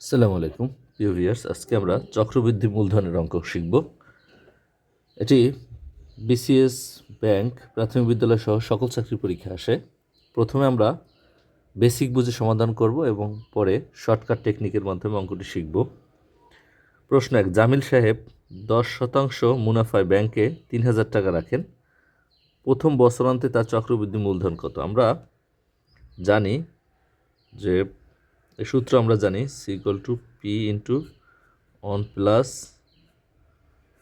আসসালামু আলাইকুম, প্রিয় ভিউয়ার্স। আজকে আমরা চক্রবৃদ্ধি মূলধনের অঙ্ক শিখব। এটি বিসিএস ব্যাংক, প্রাথমিক বিদ্যালয় সহ সকল চাকরি পরীক্ষা আসে। প্রথমে আমরা বেসিক বুঝে সমাধান করব এবং পরে শর্টকাট টেকনিকের মাধ্যমে অঙ্কটি শিখব। প্রশ্ন এক, জামিল সাহেব দশ শতাংশ মুনাফায় ব্যাংকে তিন হাজার টাকা রাখেন। প্রথম বছরান্তে তার চক্রবৃদ্ধি মূলধন কত? আমরা জানি যে সূত্র আমরা জানি C two P into one plus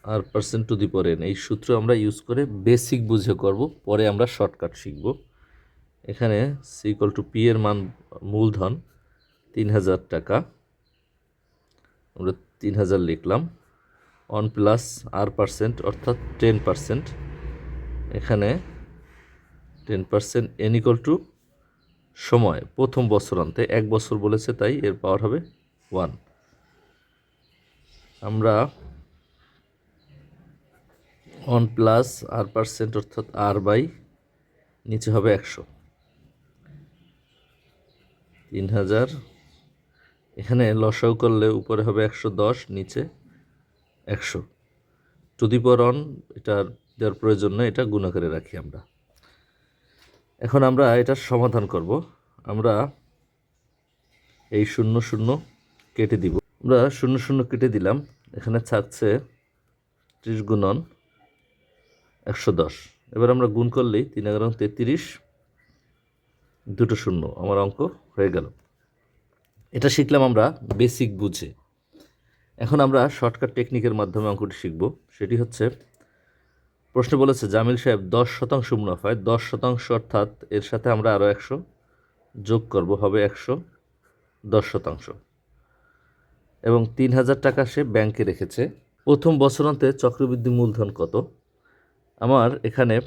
R percent to the পরে এই সূত্র আমরা ইউজ করে বেসিক বুঝে করব, পরে আমরা শর্টকাট শিখব। এখানে সি টু পি এর মান, মূলধন তিন হাজার টাকা। আমরা তিন হাজার লিখলাম। ওয়ান প্লাস আর পার্সেন্ট অর্থাৎ টেন পার্সেন্ট এখানে ten percent N equal to সময়, প্রথম বছরান্তে এক বছর বলেছে, তাই এর পাওয়ার হবে ওয়ান আমরা ওয়ান প্লাস আর পার্সেন্ট অর্থাৎ আর বাই নিচে হবে একশো। তিন হাজার। এখানে লসাউ করলে উপরে হবে একশো দশ, নিচে একশো। টু অন এটার দেওয়ার প্রয়োজন নয় এটা গুণাকারে রাখি আমরা। এখন আমরা এটার সমাধান করব। আমরা এই শূন্য শূন্য কেটে দিব। আমরা শূন্য শূন্য কেটে দিলাম। এখানে থাকছে ত্রিশ গুণন একশো দশ। এবার আমরা গুণ করলেই তিন এগারো তেত্রিশ দুটো শূন্য আমার অঙ্ক হয়ে গেল। এটা শিখলাম আমরা বেসিক বুঝে। এখন আমরা শর্টকাট টেকনিকের মাধ্যমে অঙ্কটি শিখব। সেটি হচ্ছে প্রশ্ন বলেছে, জামিল সাহেব দশ শতাংশ মুনাফায়, দশ শতাংশ অর্থাৎ এর সাথে আমরা আরও একশো যোগ করব, হবে একশো দশ শতাংশ। এবং তিন হাজার টাকা সে ব্যাংকে রেখেছে। প্রথম বছরান্তে চক্রবৃদ্ধি মূলধন কত? আমার এখানে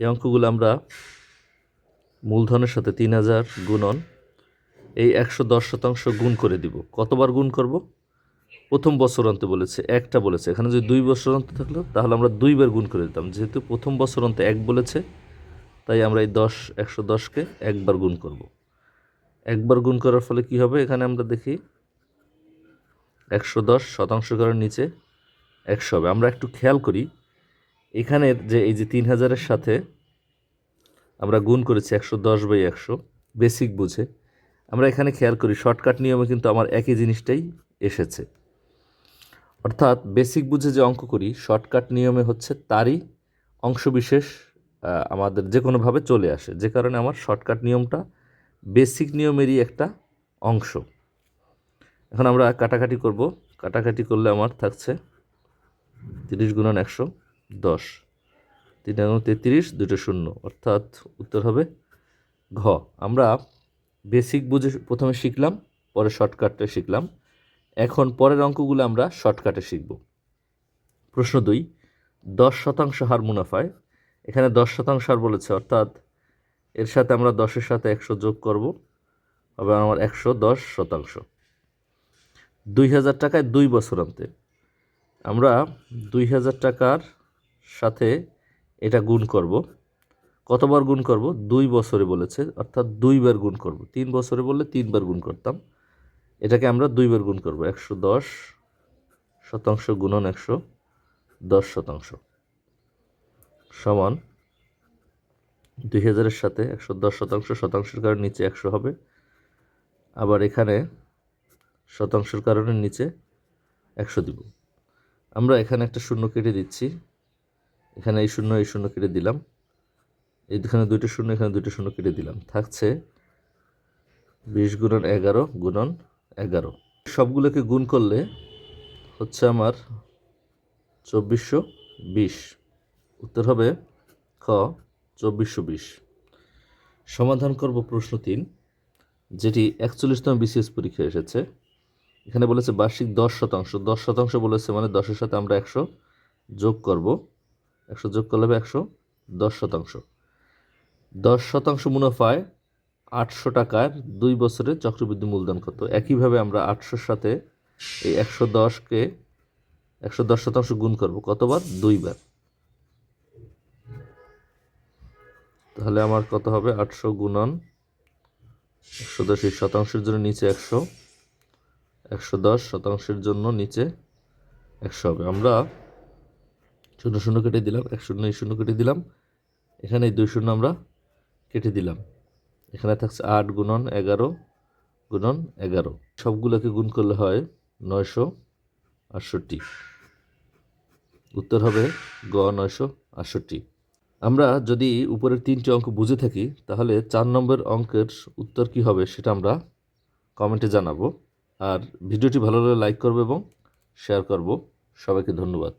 এই অঙ্কগুলো আমরা মূলধনের সাথে তিন হাজার গুণন এই একশো দশ শতাংশ গুণ করে দিব। কতবার গুণ করব? প্রথম বছর অন্তে বলেছে, একটা বলেছে। এখানে যদি দুই বছর অন্ত থাকল, তাহলে আমরা দুইবার গুণ করে দিতাম। যেহেতু প্রথম বছর অন্তে এক বলেছে, তাই আমরা এই দশ, একশো দশকে একবার গুণ করব। একবার গুণ করার ফলে কি হবে? এখানে আমরা দেখি, একশো দশ শতাংশ করার নিচে একশো হবে। আমরা একটু খেয়াল করি এখানের যে এই যে তিন হাজারের সাথে আমরা গুণ করেছি একশো দশ বাই একশো, বেসিক বুঝে। আমরা এখানে খেয়াল করি, শর্টকাট নিয়মে কিন্তু আমার একই জিনিসটাই এসেছে। অর্থাৎ বেসিক বুঝে যে অঙ্ক করি শর্টকাট নিয়মে হচ্ছে তারই অংশবিশেষ আমাদের যে কোনোভাবে চলে আসে। যে কারণে আমার শর্টকাট নিয়মটা বেসিক নিয়মেরই একটা অংশ। এখন আমরা কাটাকাটি করব। কাটাকাটি করলে আমার থাকছে তিরিশ গুণন একশো দশ। তিন এগারো তেত্রিশ, দুটো শূন্য। অর্থাৎ উত্তর হবে ঘ। আমরা বেসিক বুঝে প্রথমে শিখলাম, পরে শর্টকাটটা শিখলাম। এখন পরের অঙ্কগুলো আমরা শর্টকাটে শিখব। প্রশ্ন দুই, দশ শতাংশ হার মুনাফায়। এখানে দশ শতাংশ হার বলেছে, অর্থাৎ এর সাথে আমরা দশের সাথে একশো যোগ করব, হবে আমার একশো দশ শতাংশ। দুই হাজার টাকায় দুই বছর অন্তে। আমরা দুই হাজার টাকার সাথে এটা গুণ করব। কতবার গুণ করব? দুই বছরে বলেছে, অর্থাৎ দুইবার গুণ করব। তিন বছরে বললে তিনবার গুণ করতাম। এটাকে আমরা দুইবার গুণ করব। একশো দশ শতাংশ গুণন একশো দশ শতাংশ। সমান দুই হাজারের সাথে একশো দশ শতাংশ, শতাংশের কারণে নিচে একশো হবে। আবার এখানে শতাংশের কারণে নিচে একশো দিব। আমরা এখানে একটা শূন্য কেটে দিচ্ছি। এখানে এই শূন্য এই শূন্য কেটে দিলাম। এইখানে দুইটা শূন্য, এখানে দুইটা শূন্য কেটে দিলাম। থাকছে বিশ গুণন এগারো গুণন এগারো। সবগুলোকে গুণ করলে হচ্ছে আমার চব্বিশশো বিশ। উত্তর হবে খ, চব্বিশশো বিশ। সমাধান করব প্রশ্ন তিন, যেটি একচল্লিশতম বিসিএস পরীক্ষা এসেছে। এখানে বলেছে বার্ষিক দশ শতাংশ। দশ শতাংশ বলেছে মানে দশের সাথে আমরা একশো যোগ করব। একশো যোগ করলে হবে একশো দশ শতাংশ। দশ শতাংশ মুনাফায় আটশো টাকার দুই বছরের চক্রবৃদ্ধি মূলধন কত? একইভাবে আমরা আটশোর সাথে এই একশো দশকে একশো দশ শতাংশ গুণ করব। কতবার? দুইবার। তাহলে আমার কত হবে? আটশো গুণন একশো দশ এই শতাংশের জন্য নিচে একশো একশো দশ শতাংশের জন্য নিচে একশো হবে। আমরা শূন্য শূন্য কেটে দিলাম এক শূন্য শূন্য কেটে দিলাম। এখানে দুই শূন্য আমরা কেটে দিলাম। এখানে থাকছে আট গুণন এগারো গুণন এগারো। সবগুলোকে গুণ করলে হয় নয়শো আটষট্টি। উত্তর হবে গ নয়শো আটষট্টি। আমরা যদি উপরের তিনটি অঙ্ক বুঝে থাকি, তাহলে চার নম্বর অঙ্কের উত্তর কি হবে সেটা আমরা কমেন্টে জানাব। আর ভিডিওটি ভালো লাগলে লাইক করব এবং শেয়ার করব। সবাইকে ধন্যবাদ।